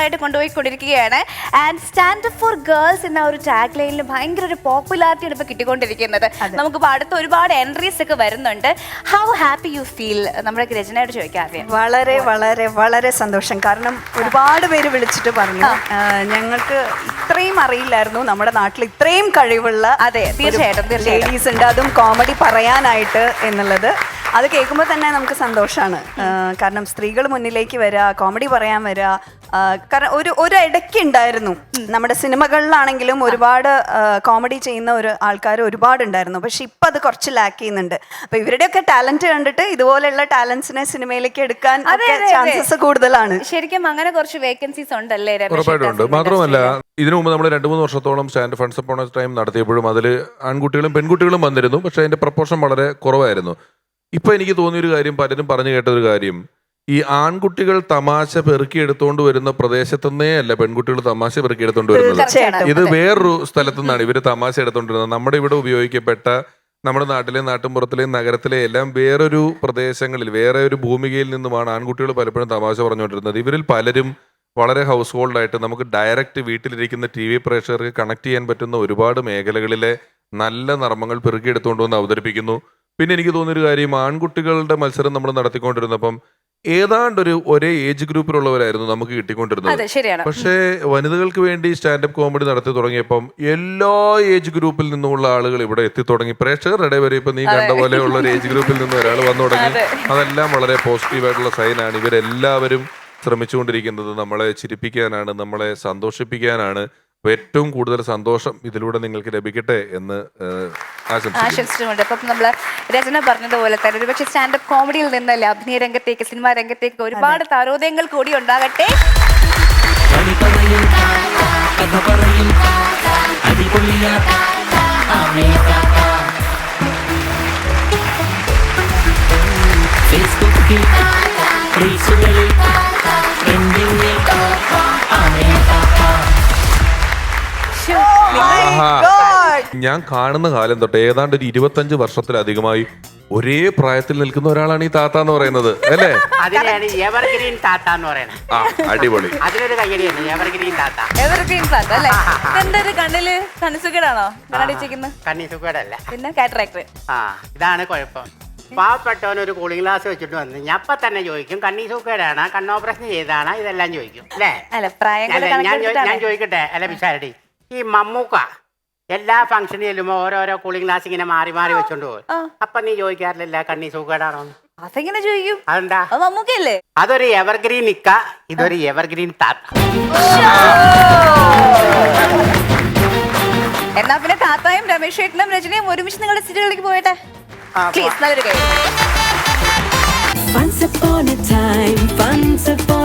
ആയിട്ട് കൊണ്ടുപോയി കൊണ്ടിരിക്കുകയാണ് ആൻഡ് സ്റ്റാൻഡ് ഫോർ ഗേൾസ് എന്ന ഒരു ടാഗ് ലൈനിൽ ഭയങ്കര ഒരു പോപ്പുലാരിറ്റിയാണ് ഇപ്പൊ കിട്ടിക്കൊണ്ടിരിക്കുന്നത്. ഇപ്പോൾ അടുത്ത ഒരുപാട് എൻട്രീസ് ഒക്കെ വരുന്നുണ്ട്. ഹൗ ഹാപ്പി യു ഫീൽ നമ്മുടെ രചനയോട് ചോദിക്കാം വളരെ വളരെ വളരെ സന്തോഷം. കാരണം ഒരുപാട് പേര് വിളിച്ചിട്ട് പറഞ്ഞു. ഞങ്ങൾക്ക് ഇത്രയും അറിയില്ലായിരുന്നു. നമ്മുടെ നാട്ടിൽ ഇത്രയും കഴിവുള്ള അതെ, തീർച്ചയായിട്ടും. ലേഡീസ് ഉണ്ട്. അതും കോമഡി പറയാനായിട്ട് എന്നുള്ളത് അത് കേൾക്കുമ്പോൾ തന്നെ നമുക്ക് സന്തോഷമാണ് കാരണം സ്ത്രീകൾ മുന്നിലേക്ക് വരിക കോമഡി പറയാൻ വരിക കാരണം ഒരു ഒരു ഇടയ്ക്ക് ഉണ്ടായിരുന്നു നമ്മുടെ സിനിമകളിലാണെങ്കിലും ഒരുപാട് കോമഡി ചെയ്യുന്ന ഒരു ആൾക്കാർ ഒരുപാട് ഉണ്ടായിരുന്നു പക്ഷെ ഇപ്പം അത് കുറച്ച് ലാക്ക് ചെയ്യുന്നുണ്ട്. അപ്പൊ ഇവരുടെയൊക്കെ ടാലന്റ് കണ്ടിട്ട് ഇതുപോലെയുള്ള ടാലൻസിനെ സിനിമയിലേക്ക് എടുക്കാൻ. ചാൻസസ് കൂടുതലാണ്. ശരിക്കും അങ്ങനെ കുറച്ച് വേക്കൻസീസ് ഉണ്ടല്ലേ അല്ലേ ഉറപ്പായിട്ടുണ്ട് മാത്രമല്ല ഇതിനു മുമ്പ് നമ്മൾ രണ്ട് മൂന്ന് വർഷത്തോളം സ്റ്റാൻഡ് ഫണ്ട്സ് അപ്പോൺ ടൈം നടത്തിയപ്പോഴും അതിൽ ആൺകുട്ടികളും പെൺകുട്ടികളും വന്നിരുന്നു. പക്ഷേ അതിന്റെ പ്രപ്പോർഷൻ വളരെ കുറവായിരുന്നു. ഇപ്പൊ എനിക്ക് തോന്നിയൊരു കാര്യം പലരും പറഞ്ഞു കേട്ടൊരു കാര്യം. ഈ ആൺകുട്ടികൾ തമാശ പെറുക്കിയെടുത്തോണ്ട് വരുന്ന പ്രദേശത്തുനിന്നേ അല്ല പെൺകുട്ടികൾ തമാശ പെറുക്കിയെടുത്തോണ്ട് വരുന്നത്. ഇത് വേറൊരു സ്ഥലത്തു നിന്നാണ് ഇവർ തമാശ എടുത്തോണ്ടിരുന്നത്. നമ്മുടെ ഇവിടെ ഉപയോഗിക്കപ്പെട്ട നമ്മുടെ നാട്ടിലെ നാട്ടിൻപുറത്തിലെയും നഗരത്തിലെ എല്ലാം വേറൊരു പ്രദേശങ്ങളിൽ വേറെ ഒരു ഭൂമികയിൽ നിന്നുമാണ് ആൺകുട്ടികൾ പലപ്പോഴും തമാശ പറഞ്ഞുകൊണ്ടിരുന്നത്. ഇവരിൽ പലരും വളരെ ഹൗസ് ഹോൾഡായിട്ട് നമുക്ക് ഡയറക്റ്റ് വീട്ടിലിരിക്കുന്ന ടി വി പ്രേക്ഷകർക്ക് കണക്ട് ചെയ്യാൻ പറ്റുന്ന ഒരുപാട് മേഖലകളിലെ നല്ല നർമ്മങ്ങൾ പെറുക്കിയെടുത്തുകൊണ്ട് വന്ന് അവതരിപ്പിക്കുന്നു. പിന്നെ എനിക്ക് തോന്നിയൊരു കാര്യം ആൺകുട്ടികളുടെ മത്സരം നമ്മൾ നടത്തിക്കൊണ്ടിരുന്നപ്പം ഏതാണ്ടൊരു ഒരേ ഏജ് ഗ്രൂപ്പിലുള്ളവരായിരുന്നു നമുക്ക് കിട്ടിക്കൊണ്ടിരുന്നത്. പക്ഷേ വനിതകൾക്ക് വേണ്ടി സ്റ്റാൻഡപ്പ് കോമഡി നടത്തി തുടങ്ങിയപ്പം എല്ലാ ഏജ് ഗ്രൂപ്പിൽ നിന്നുമുള്ള ആളുകൾ ഇവിടെ എത്തി തുടങ്ങി പ്രേക്ഷകരുടെ വരെ ഇപ്പൊ നീ കണ്ട പോലെയുള്ള ഒരു ഏജ് ഗ്രൂപ്പിൽ നിന്ന് ഒരാൾ വന്നു തുടങ്ങി. അതെല്ലാം വളരെ പോസിറ്റീവായിട്ടുള്ള സൈനാണ്. ഇവരെല്ലാവരും ശ്രമിച്ചുകൊണ്ടിരിക്കുന്നത് നമ്മളെ ചിരിപ്പിക്കാനാണ് നമ്മളെ സന്തോഷിപ്പിക്കാനാണ്. ഏറ്റവും കൂടുതൽ സന്തോഷം ഇതിലൂടെ നിങ്ങൾക്ക് ലഭിക്കട്ടെ എന്ന് ആശംസിച്ചിട്ടുണ്ട് അപ്പം നമ്മൾ രചന പറഞ്ഞതുപോലെ തന്നെ ഒരുപക്ഷെ സ്റ്റാൻഡപ്പ് കോമഡിയിൽ നിന്നല്ല അഭിനയ രംഗത്തേക്ക് സിനിമാ രംഗത്തേക്ക് ഒരുപാട് താരോദയങ്ങൾ കൂടി ഉണ്ടാകട്ടെ. കഥ പറയും അടിപൊളിയാ ഞാൻ കാണുന്ന കാലം തൊട്ട് ഏതാണ്ട് ഒരു ഇരുപത്തഞ്ച് വർഷത്തിലധികമായി ഒരേ പ്രായത്തിൽ നിൽക്കുന്ന ഒരാളാണ് ഈ താത്ത എന്ന് പറയുന്നത് അല്ലേ? അതിനെയാണ് എവർഗ്രീൻ താത്ത എന്ന് പറയുന്നത്. ആ അടിപൊളി. അതിലൊരു കയ്യടിയുണ്ട് എവർഗ്രീൻ താത്ത. എവർഗ്രീൻ ക്ലാസ് അല്ലേ? ഇതെന്താ ഒരു കണ്ണിൽ കണസുകേടാണോ കണ്ണടിച്ചിരിക്കുന്നത് കണ്ണി സുഖടല്ല പിന്നെ കാറ്ററാക്ടർ. ആ ഇതാണ് കുഴപ്പം. പാവപ്പെട്ടവൻ ഒരു കൂളിംഗ് ഗ്ലാസ് വെച്ചിട്ട് വന്ന് ഞാൻ അപ്പൊ തന്നെ ചോദിക്കും കണ്ണി സൂക്കേടാണ് കണ്ണോപ്പറേഷൻ ചെയ്താണ്? ഇതെല്ലാം ചോദിക്കും അല്ലേ? അല്ല പ്രായം അല്ല ഞാൻ ചോ- ഞാൻ ചോദിക്കട്ടെ? അല്ല പിഷാരടി ഈ മമ്മൂക്ക എല്ലാ ഫംഗ്ഷനിലും ചെല്ലുമ്പോ ഓരോരോ കൂളിംഗ് ഗ്ലാസ് ഇങ്ങനെ മാറി മാറി വെച്ചോണ്ട് പോകും. അപ്പൊ നീ ചോദിക്കാറില്ല കണ്ണി സൂക്കേടാണോ അതെങ്ങനെ ചോദിക്കും? അതെന്താ? അതൊരു എവർഗ്രീൻ നിക്ക ഇതൊരു എവർഗ്രീൻ താത്ത. എന്നാ പിന്നെ താത്തായും രമേശ് ഏട്ടനും രചനയും ഒരുമിച്ച് നിങ്ങളുടെ സീറ്റുകളിലേക്ക് പോയട്ടെ? പ്ലീസ് നല്ലൊരു കൈ Once upon a time, once upon